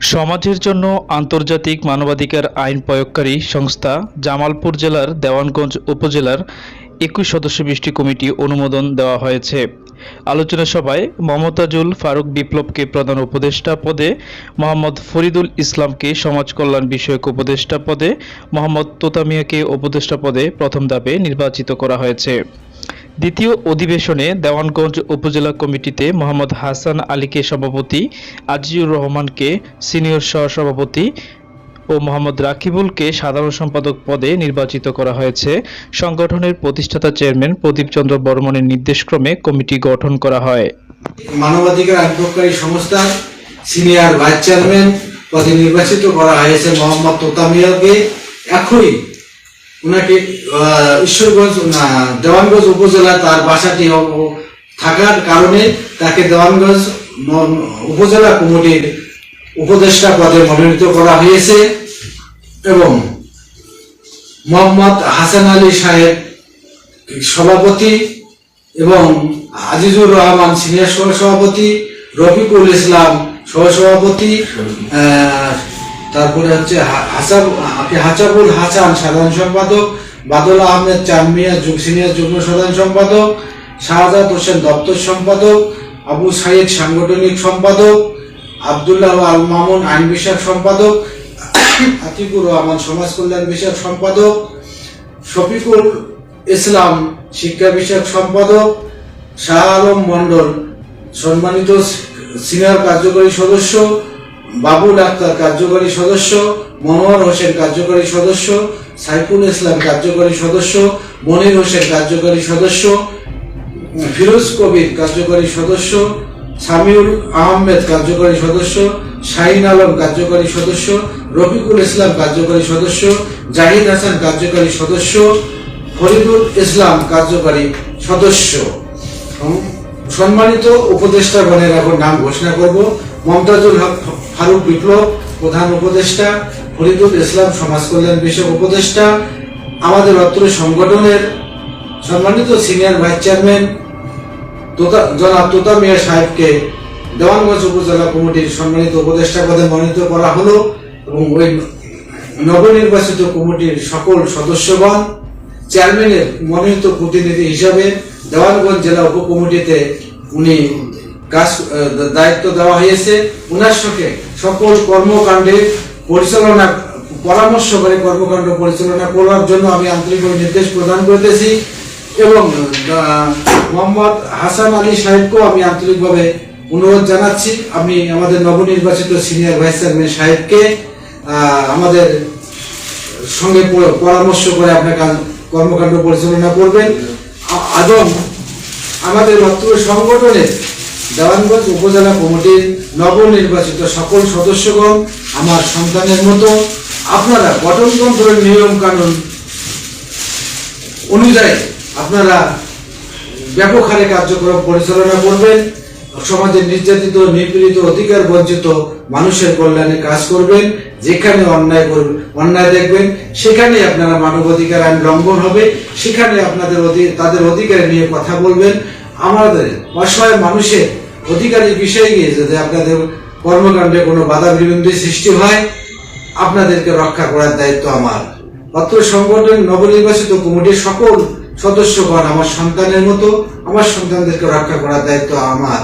সমাজের জন্য আন্তর্জাতিক মানবাধিকার আইন প্রয়োগকারী সংস্থা জামালপুর জেলার দেওয়ানগঞ্জ উপজেলার একুশ সদস্য বিশিষ্ট কমিটি অনুমোদন দেওয়া হয়েছে। আলোচনা সভায় মমতাজুল ফারুক বিপ্লবকে প্রধান উপদেষ্টা পদে, মোহাম্মদ ফরিদুল ইসলামকে সমাজ কল্যাণ বিষয়ক উপদেষ্টা পদে, মোহাম্মদ তোতামিয়াকে উপদেষ্টা পদে প্রথম ধাপে নির্বাচিত করা হয়েছে। দ্বিতীয় অধিবেশনে দেওয়ানগঞ্জ উপজেলা কমিটিতে মোহাম্মদ হাসান আলীকে সভাপতি, আজিজুর রহমানকে সিনিয়র সহসভাপতি ও মোহাম্মদ রাকিবুলকে সাধারণ সম্পাদক পদে নির্বাচিত করা হয়েছে। সংগঠনের প্রতিষ্ঠাতা চেয়ারম্যান প্রদীপ চন্দ্র বর্মনের নির্দেশক্রমে কমিটি গঠন করা হয়। মানবাধিকার আইনপ্রকারী সংস্থার সিনিয়র ভাইস চেয়ারম্যান পদে নির্বাচিত করা হয়েছে মোহাম্মদ তোতামিয়াকে। একই ওনাকে ঈশ্বরগঞ্জ দেওয়ানগঞ্জ উপজেলা তার বাসাটি থাকার কারণে তাকে দেওয়ানগঞ্জ উপজেলা কমিটির উপদেষ্টা পদে মনোনীত করা হয়েছে এবং মোহাম্মদ হাসান আলী সাহেব সভাপতি এবং আজিজুর রহমান সিনিয়র সহ সভাপতি রফিকুল ইসলাম সহ সভাপতি আহ, তারপরে হচ্ছে হা- হাসাব হাসাবুল হাসান সাধারণ সম্পাদক, বাদল আহমেদ চানমিয়া সিনিয়র যুগ্ম সাধারণ সম্পাদক, শাহজাদ হোসেন দপ্তর সম্পাদক, আবু সাইদ সাংগঠনিক সম্পাদক, আবদুল্লাহ আল মামুন আইন বিষয়ক সম্পাদক, আতিকুর রহমান সমাজ কল্যাণ বিষয়ক সম্পাদক, শফিকুল ইসলাম শিক্ষা বিষয়ক সম্পাদক, শাহ আলম মন্ডল সম্মানিত সিনিয়র কার্যকরী সদস্য বাবুল আক্তার কার্যকরী সদস্য মনোহর হোসেন কার্যকরী সদস্য, সাইফুল ইসলাম কার্যকরী সদস্য, মনির হোসেন কার্যকরী সদস্য, ফিরোজ কবির কার্যকরী সদস্য, সামিউল আহমেদ কার্যকরী সদস্য, শাহিন আলম কার্যকরী সদস্য, রফিকুল ইসলাম কার্যকরী সদস্য, জাহিদ হাসান কার্যকরী সদস্য, ফরিদুল ইসলাম কার্যকরী সদস্য। সম্মানিত উপদেষ্টাগণের এখন নাম ঘোষণা করব। মমতাজুল হক ফারুক বিপ্লব, প্রধান উপদেষ্টা, ফরিদুল ইসলাম সমাজ কল্যাণ বিষয়ক উপদেষ্টা, আমাদের অত্র সংগঠনের সম্মানিত সিনিয়র ভাইস চেয়ারম্যান জনাব তোতা মিয়া সাহেবকে দেওয়ানগঞ্জ উপজেলা কমিটির সম্মানিত উপদেষ্টা পদে মনোনীত করা হলো এবং ওই নবনির্বাচিত কমিটির সকল সদস্যগণ, চেয়ারম্যানের মনোনীত প্রতিনিধি হিসাবে দেওয়ানগঞ্জ জেলা উপকমিটিতে উনি দায়িত্ব দেওয়া হয়েছে। ওনার সঙ্গে সকল কর্মকাণ্ডে পরিচালনা, পরামর্শ করে কর্মকাণ্ড পরিচালনা করার জন্য আমি আন্তরিকভাবে নির্দেশ প্রদান করতেছি এবং মোহাম্মদ হাসান আলী সাহেবকেও আমি আন্তরিকভাবে অনুরোধ জানাচ্ছি। আমি আমাদের নবনির্বাচিত সিনিয়র ভাইস চেয়ারম্যান সাহেবকে আমাদের সঙ্গে পরামর্শ করে আপনার কর্মকাণ্ড পরিচালনা করবেন। এবং আমাদের অত্র সংগঠনের দেওয়ানগঞ্জ উপজেলা কমিটির নবনির্বাচিত সকল সদস্যগণ আমার সন্তানের মতো আপনারা গঠনতন্ত্রের নিয়ম কানুন অনুযায়ী আপনারা ব্যাপক হারে কার্যক্রম পরিচালনা করবেন, সমাজের নির্যাতিত, নিপীড়িত, অধিকার বঞ্চিত মানুষের কল্যাণে কাজ করবেন, যেখানে অন্যায় করবেন অন্যায় দেখবেন সেখানে আপনারা মানবাধিকার আইন লঙ্ঘন হবে, সেখানে আপনাদের তাদের অধিকার নিয়ে কথা বলবেন আমাদের অসহায় মানুষের অধিকারের বিষয়ে গিয়ে যদি আপনাদের কর্মকাণ্ডে কোনো বাধা বিবৃতি সৃষ্টি হয়, আপনাদেরকে রক্ষা করার দায়িত্ব আমার। অত্র সংগঠন নবনির্বাচিত কমিটির সকল সদস্যগণ আমার সন্তানের মতো, আমার সন্তানদেরকে রক্ষা করার দায়িত্ব আমার।